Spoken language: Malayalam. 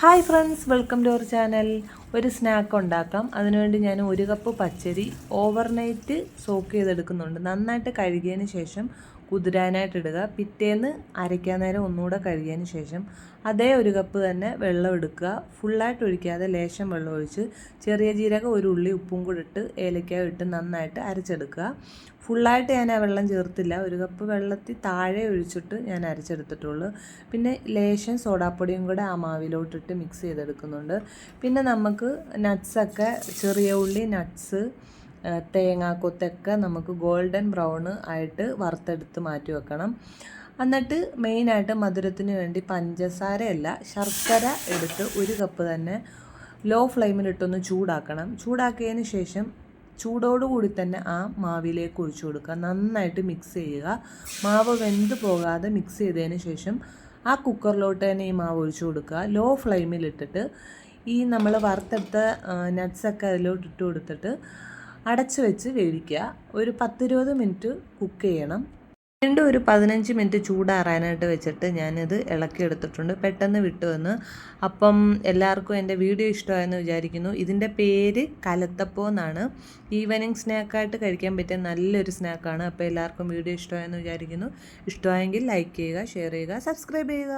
Hi friends welcome to our channel. ഒരു സ്നാക്ക് ഉണ്ടാക്കാം. അതിനുവേണ്ടി ഞാൻ ഒരു കപ്പ് പച്ചരി ഓവർനൈറ്റ് സോക്ക് ചെയ്തെടുക്കുന്നുണ്ട്. നന്നായിട്ട് കഴുകിയതിന് ശേഷം കുതിരാനായിട്ട് ഇടുക പിറ്റേന്ന് അരയ്ക്കാൻ നേരം ഒന്നുകൂടെ കഴുകിയതിന് ശേഷം അതേ ഒരു കപ്പ് തന്നെ വെള്ളം എടുക്കുക. ഫുള്ളായിട്ട് ഒഴിക്കാതെ ലേശം വെള്ളം ഒഴിച്ച് ചെറിയ ജീരകം ഒരു ഉള്ളി ഉപ്പും കൂടി ഇട്ട് ഏലക്കായ ഇട്ട് നന്നായിട്ട് അരച്ചെടുക്കുക. ഫുള്ളായിട്ട് ഞാൻ ആ വെള്ളം ചേർത്തില്ല. ഒരു കപ്പ് വെള്ളത്തിൽ താഴെ ഒഴിച്ചിട്ട് ഞാൻ അരച്ചെടുത്തിട്ടുള്ളൂ. പിന്നെ ലേശം സോഡാപ്പൊടിയും കൂടെ ആ മാവിലോട്ടിട്ട് മിക്സ് ചെയ്തെടുക്കുന്നുണ്ട്. പിന്നെ നമുക്ക് നട്ട്സൊക്കെ ചെറിയ ഉള്ളി നട്ട്സ് തേങ്ങാക്കൊത്തൊക്കെ നമുക്ക് ഗോൾഡൻ ബ്രൗൺ ആയിട്ട് വറുത്തെടുത്ത് മാറ്റി വെക്കണം. എന്നിട്ട് മെയിനായിട്ട് മധുരത്തിന് വേണ്ടി പഞ്ചസാരയല്ല ശർക്കര എടുത്ത് ഒരു കപ്പ് തന്നെ ലോ ഫ്ലെയിമിലിട്ടൊന്ന് ചൂടാക്കണം. ചൂടാക്കിയതിന് ശേഷം ചൂടോടുകൂടി തന്നെ ആ മാവിലേക്ക് ഒഴിച്ചു കൊടുക്കുക. നന്നായിട്ട് മിക്സ് ചെയ്യുക. മാവ് വെന്ത് പോകാതെ മിക്സ് ചെയ്തതിന് ശേഷം ആ കുക്കറിലോട്ട് തന്നെ ഈ മാവ് ഒഴിച്ചു കൊടുക്കുക. ലോ ഫ്ലെയിമിലിട്ടിട്ട് ഈ നമ്മൾ വറുത്തെടുത്ത നട്ട്സൊക്കെ അതിലോട്ട് ഇട്ട് കൊടുത്തിട്ട് അടച്ച് വെച്ച് വേവിക്കുക. ഒരു പത്തിരുപത് മിനിറ്റ് കുക്ക് ചെയ്യണം. വീണ്ടും ഒരു പതിനഞ്ച് മിനിറ്റ് ചൂടാറാനായിട്ട് വെച്ചിട്ട് ഞാനിത് ഇളക്കിയെടുത്തിട്ടുണ്ട് പെട്ടെന്ന് വിട്ടു വന്ന് അപ്പം എല്ലാവർക്കും എന്റെ വീഡിയോ ഇഷ്ടമായെന്ന് വിചാരിക്കുന്നു. ഇതിന്റെ പേര് കലത്തപ്പോ എന്നാണ്. ഈവനിങ് സ്നാക്കായിട്ട് കഴിക്കാൻ പറ്റിയ നല്ലൊരു സ്നാക്കാണ്. അപ്പോൾ എല്ലാവർക്കും വീഡിയോ ഇഷ്ടമായെന്ന് വിചാരിക്കുന്നു. ഇഷ്ടമായെങ്കിൽ ലൈക്ക് ചെയ്യുക ഷെയർ ചെയ്യുക സബ്സ്ക്രൈബ് ചെയ്യുക.